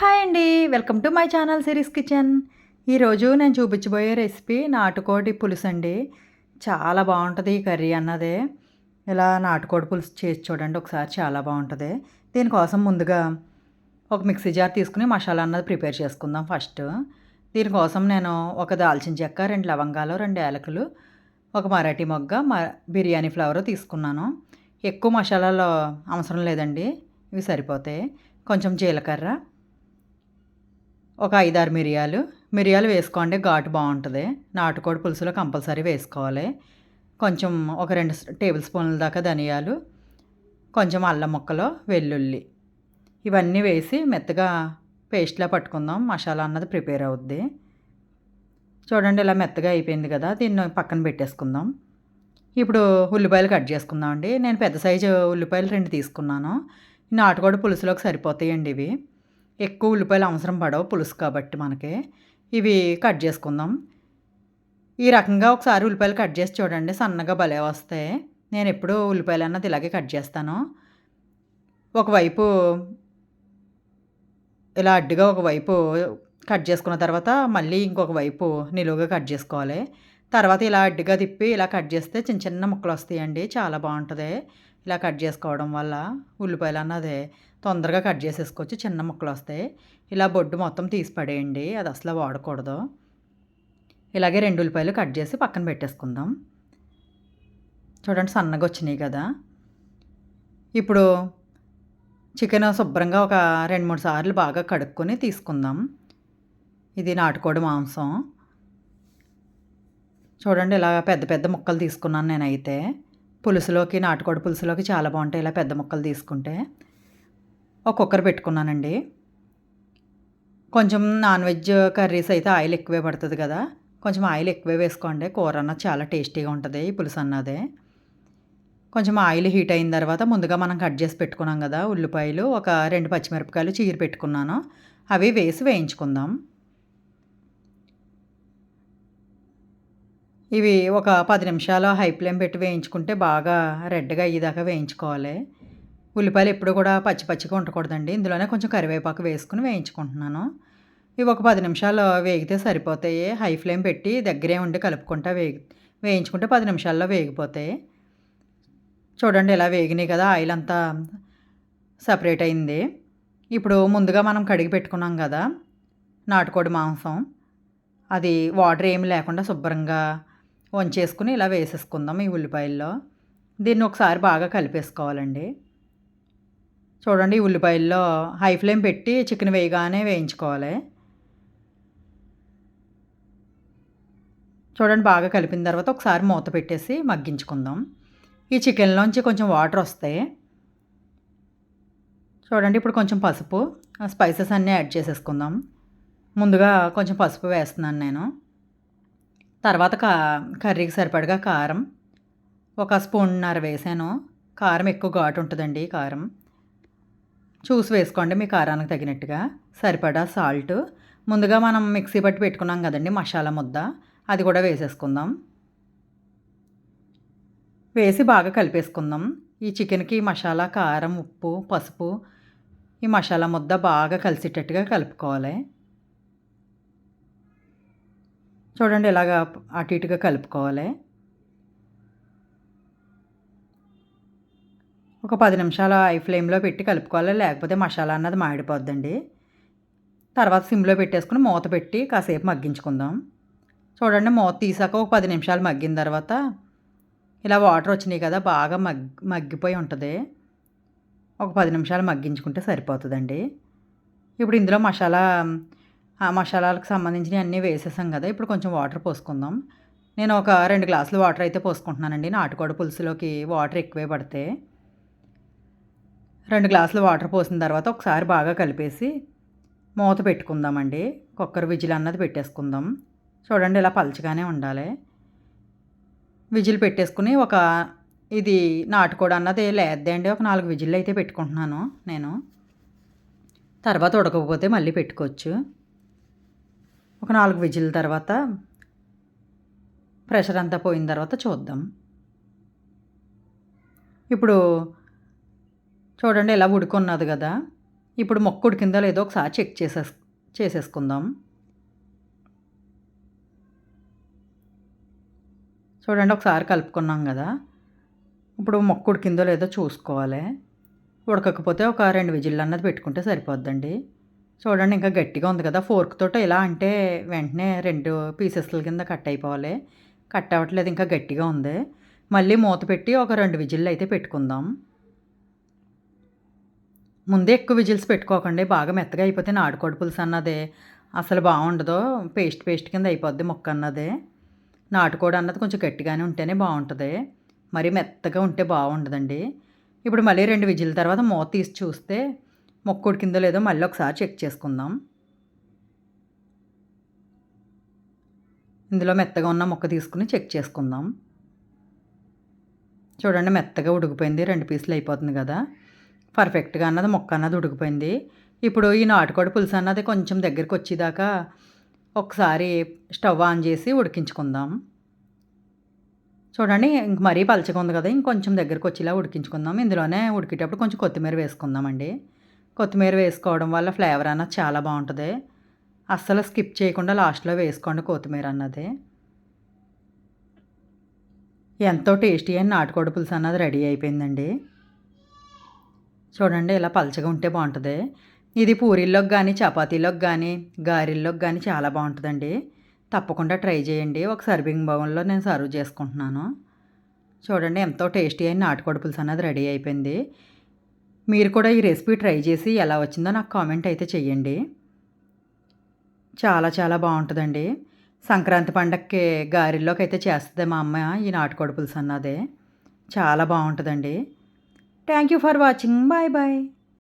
Hi అండి. Welcome to my channel series kitchen. ఈరోజు నేను చూపించబోయే రెసిపీ నాటుకోడి పులుసు అండి. చాలా బాగుంటుంది ఈ కర్రీ అన్నదే. ఇలా నాటుకోడి పులుసు చేసి చూడండి ఒకసారి చాలా బాగుంటుంది. దీనికోసం ముందుగా ఒక మిక్సీ జార్ తీసుకుని మసాలా అన్నది ప్రిపేర్ చేసుకుందాం ఫస్ట్. దీనికోసం నేను ఒక దాల్చిన చెక్క రెండు లవంగాలు రెండు ఏలకులు ఒక మరాఠీ మొగ్గ మ బిర్యానీ ఫ్లవర్ తీసుకున్నాను. ఎక్కువ మసాలాలు అవసరం లేదండి. ఇవి సరిపోతాయి. కొంచెం జీలకర్ర ఒక ఐదారు మిరియాలు. మిరియాలు వేసుకోండి ఘాటు బాగుంటుంది. నాటుకోడి పులుసులో కంపల్సరీ వేసుకోవాలి. కొంచెం ఒక రెండు టేబుల్ స్పూన్ల దాకా ధనియాలు. కొంచెం అల్లం ముక్కలు వెల్లుల్లి. ఇవన్నీ వేసి మెత్తగా పేస్ట్లా పట్టుకుందాం. మసాలా అన్నది ప్రిపేర్ అవుద్ది. చూడండి ఇలా మెత్తగా అయిపోయింది కదా దీన్ని పక్కన పెట్టేసుకుందాం. ఇప్పుడు ఉల్లిపాయలు కట్ చేసుకుందాం అండి నేను పెద్ద సైజు ఉల్లిపాయలు రెండు తీసుకున్నాను. నాటుకోడి పులుసులోకి సరిపోతాయండి ఇవి. ఎక్కువ ఉల్లిపాయలు అవసరం పడవు పులుసు కాబట్టి మనకి. ఇవి కట్ చేసుకుందాం. ఈ రకంగా ఒకసారి ఉల్లిపాయలు కట్ చేసి చూడండి సన్నగా భలే వస్తాయి. నేను ఎప్పుడూ ఉల్లిపాయలు అన్నది ఇలాగే కట్ చేస్తాను. ఒకవైపు ఇలా అడ్డుగా ఒకవైపు కట్ చేసుకున్న తర్వాత మళ్ళీ ఇంకొక వైపు నిలువుగా కట్ చేసుకోవాలి. తర్వాత ఇలా అడ్డుగా తిప్పి ఇలా కట్ చేస్తే చిన్న చిన్న ముక్కలు వస్తాయండి చాలా బాగుంటుంది. ఇలా కట్ చేసుకోవడం వల్ల ఉల్లిపాయలు అన్నది తొందరగా కట్ చేసేసుకోవచ్చు. చిన్న ముక్కలు వస్తాయి. ఇలా బొడ్డు మొత్తం తీసి పడేయండి. అది అసలు వాడకూడదు. ఇలాగే రెండు ఉల్లిపాయలు కట్ చేసి పక్కన పెట్టేసుకుందాం. చూడండి సన్నగా వచ్చినాయి కదా. ఇప్పుడు చికెన్ శుభ్రంగా ఒక రెండు మూడు సార్లు బాగా కడుక్కొని తీసుకుందాం. ఇది నాటుకోడి మాంసం. చూడండి ఇలా పెద్ద పెద్ద ముక్కలు తీసుకున్నాను నేనైతే. పులుసులోకి నాటుకోడి పులుసులోకి చాలా బాగుంటాయి ఇలా పెద్ద ముక్కలు తీసుకుంటే. ఒక కుక్కర్ పెట్టుకున్నానండి. కొంచెం నాన్ వెజ్ కర్రీస్ అయితే ఆయిల్ ఎక్కువే పడుతుంది కదా. కొంచెం ఆయిల్ ఎక్కువే వేసుకోండి. కూర అన్న చాలా టేస్టీగా ఉంటుంది ఈ పులుసు అన్నదే. కొంచెం ఆయిల్ హీట్ అయిన తర్వాత ముందుగా మనం కట్ చేసి పెట్టుకున్నాం కదా ఉల్లిపాయలు. ఒక రెండు పచ్చిమిరపకాయలు చీర పెట్టుకున్నాను. అవి వేసి వేయించుకుందాం. ఇవి ఒక పది నిమిషాలు హై ఫ్లేమ్ పెట్టి వేయించుకుంటే బాగా రెడ్గా అయ్యేదాకా వేయించుకోవాలి. ఉల్లిపాయలు ఎప్పుడు కూడా పచ్చి పచ్చిగా ఉండకూడదండి. ఇందులోనే కొంచెం కరివేపాకు వేసుకుని వేయించుకుంటున్నాను. ఇవి ఒక పది నిమిషాలు వేగితే సరిపోతాయి. హై ఫ్లేమ్ పెట్టి దగ్గరే ఉండి కలుపుకుంటా వేగి వేయించుకుంటే పది నిమిషాల్లో వేగిపోతాయి. చూడండి ఇలా వేగినాయి కదా ఆయిల్ అంతా సపరేట్ అయింది. ఇప్పుడు ముందుగా మనం కడిగి పెట్టుకున్నాం కదా నాటుకోడి మాంసం. అది వాటర్ ఏమి లేకుండా శుభ్రంగా వంచేసుకుని ఇలా వేసేసుకుందాం ఈ ఉల్లిపాయల్లో. దీన్ని ఒకసారి బాగా కలిపేసుకోవాలండి. చూడండి ఈ ఉల్లిపాయల్లో హై ఫ్లేమ్ పెట్టి చికెన్ వేయగానే వేయించుకోవాలి. చూడండి బాగా కలిపిన తర్వాత ఒకసారి మూత పెట్టేసి మగ్గించుకుందాం. ఈ చికెన్లోంచి కొంచెం వాటర్ వస్తాయి. చూడండి ఇప్పుడు కొంచెం పసుపు స్పైసెస్ అన్నీ యాడ్ చేసేసుకుందాం. ముందుగా కొంచెం పసుపు వేస్తున్నాను నేను. తర్వాత కా కర్రీకి సరిపడగా కారం. ఒక స్పూన్నర వేసాను. కారం ఎక్కువ ఘాటు ఉంటుందండి కారం. చూసి వేసుకోండి మీ కారానికి తగినట్టుగా. సరిపడా సాల్ట్. ముందుగా మనం మిక్సీ పట్టి పెట్టుకున్నాం కదండి మసాలా ముద్ద. అది కూడా వేసేసుకుందాం. వేసి బాగా కలిపేసుకుందాం. ఈ చికెన్కి మసాలా కారం ఉప్పు పసుపు ఈ మసాలా ముద్ద బాగా కలిసేటట్టుగా కలుపుకోవాలి. చూడండి ఇలాగా అటు ఇటుగా కలుపుకోవాలి. ఒక పది నిమిషాలు ఐ ఫ్లేమ్లో పెట్టి కలుపుకోవాలి? లేకపోతే మసాలా అన్నది మాడిపోద్దండి. తర్వాత సిమ్లో పెట్టేసుకుని మూత పెట్టి కాసేపు మగ్గించుకుందాం. చూడండి మూత తీసాక ఒక పది నిమిషాలు మగ్గిన తర్వాత ఇలా వాటర్ వచ్చినాయి కదా బాగా మగ్ మగ్గిపోయి ఉంటుంది. ఒక పది నిమిషాలు మగ్గించుకుంటే సరిపోతుందండి. ఇప్పుడు ఇందులో మసాలా ఆ మసాలాలకు సంబంధించిన అన్నీ వేసేసాం కదా ఇప్పుడు కొంచెం వాటర్ పోసుకుందాం. నేను ఒక రెండు గ్లాసులు వాటర్ అయితే పోసుకుంటున్నానండి. నాటుకోడి పులుసులోకి వాటర్ ఎక్కువే పడితే. రెండు గ్లాసులు వాటర్ పోసిన తర్వాత ఒకసారి బాగా కలిపేసి మూత పెట్టుకుందామండి. కుక్కర్ విజిల్ అన్నది పెట్టేసుకుందాం. చూడండి ఇలా పలచగానే ఉండాలి. విజిల్ పెట్టేసుకుని ఒక ఇది నాటుకోడి అన్నది లేద్దండి ఒక నాలుగు విజిల్ అయితే పెట్టుకుంటున్నాను నేను. తర్వాత ఉడకపోతే మళ్ళీ పెట్టుకోవచ్చు. ఒక నాలుగు విజిల్ తర్వాత ప్రెషర్ అంతా పోయిన తర్వాత చూద్దాం. ఇప్పుడు చూడండి ఇలా ఉడుకున్నది కదా. ఇప్పుడు మొక్క ఉడికిందో లేదో ఒకసారి చెక్ చేసేస్ చేసేసుకుందాం. చూడండి ఒకసారి కలుపుకున్నాం కదా. ఇప్పుడు మొక్క ఉడికిందో లేదో చూసుకోవాలి. ఉడకకపోతే ఒక రెండు విజిల్లు అన్నది పెట్టుకుంటే సరిపోద్దండి. చూడండి ఇంకా గట్టిగా ఉంది కదా. ఫోర్క్ ఇలా అంటే వెంటనే రెండు పీసెస్ల కింద కట్ అయిపోవాలి. కట్ అవ్వట్లేదు ఇంకా గట్టిగా ఉంది. మళ్ళీ మూత పెట్టి ఒక రెండు విజిల్లు అయితే పెట్టుకుందాం. ముందే ఎక్కువ విజిల్స్ పెట్టుకోకండి బాగా మెత్తగా అయిపోతే నాటుకోడి పులుసు అన్నదే. అసలు బాగుండదు పేస్ట్ పేస్ట్ కింద అయిపోద్ది మొక్క అన్నదే. నాటుకోడి అన్నది కొంచెం గట్టిగానే ఉంటేనే బాగుంటుంది. మరి మెత్తగా ఉంటే బాగుండదండి. ఇప్పుడు మళ్ళీ రెండు విజిల్ తర్వాత మూత తీసి చూస్తే మొక్క ఉడికిందో లేదో మళ్ళీ ఒకసారి చెక్ చేసుకుందాం. ఇందులో మెత్తగా ఉన్న మొక్క తీసుకుని చెక్ చేసుకుందాం. చూడండి మెత్తగా ఉడికిపోయింది రెండు పీసులు అయిపోతుంది కదా. పర్ఫెక్ట్గా అన్నది మొక్క అన్నది ఉడికిపోయింది. ఇప్పుడు ఈ నాటుకోడి పులుసు అన్నది కొంచెం దగ్గరికి వచ్చేదాకా ఒకసారి స్టవ్ ఆన్ చేసి ఉడికించుకుందాం. చూడండి ఇంక మరీ పలచగా ఉంది కదా ఇంకొంచెం దగ్గరకు వచ్చేలా ఉడికించుకుందాం. ఇందులోనే ఉడికేటప్పుడు కొంచెం కొత్తిమీర వేసుకుందామండి. కొత్తిమీర వేసుకోవడం వల్ల ఫ్లేవర్ అన్నది చాలా బాగుంటుంది. అస్సలు స్కిప్ చేయకుండా లాస్ట్లో వేసుకోండి కొత్తిమీర అన్నది. ఎంతో టేస్టీ అయిన నాటుకోడి పులుసు అన్నది రెడీ అయిపోయిందండి. చూడండి ఇలా పలచగా ఉంటే బాగుంటుంది. ఇది పూరీల్లోకి కానీ చపాతీలోకి కానీ గారెల్లోకి కానీ చాలా బాగుంటుందండి. తప్పకుండా ట్రై చేయండి. ఒక సర్వింగ్ బౌల్లో నేను సర్వ్ చేసుకుంటున్నాను. చూడండి ఎంతో టేస్టీ అయిన నాటుకోడి పులుసు అన్నది రెడీ అయిపోయింది. మీరు కూడా ఈ రెసిపీ ట్రై చేసి ఎలా వచ్చిందో నాకు కామెంట్ అయితే చెయ్యండి. చాలా చాలా బాగుంటుందండి. సంక్రాంతి పండగకి గారెల్లోకి అయితే చేస్తుంది మా అమ్మ ఈ నాటుకోడి పులుసు అన్నదే. చాలా బాగుంటుందండి. Thank you for watching bye bye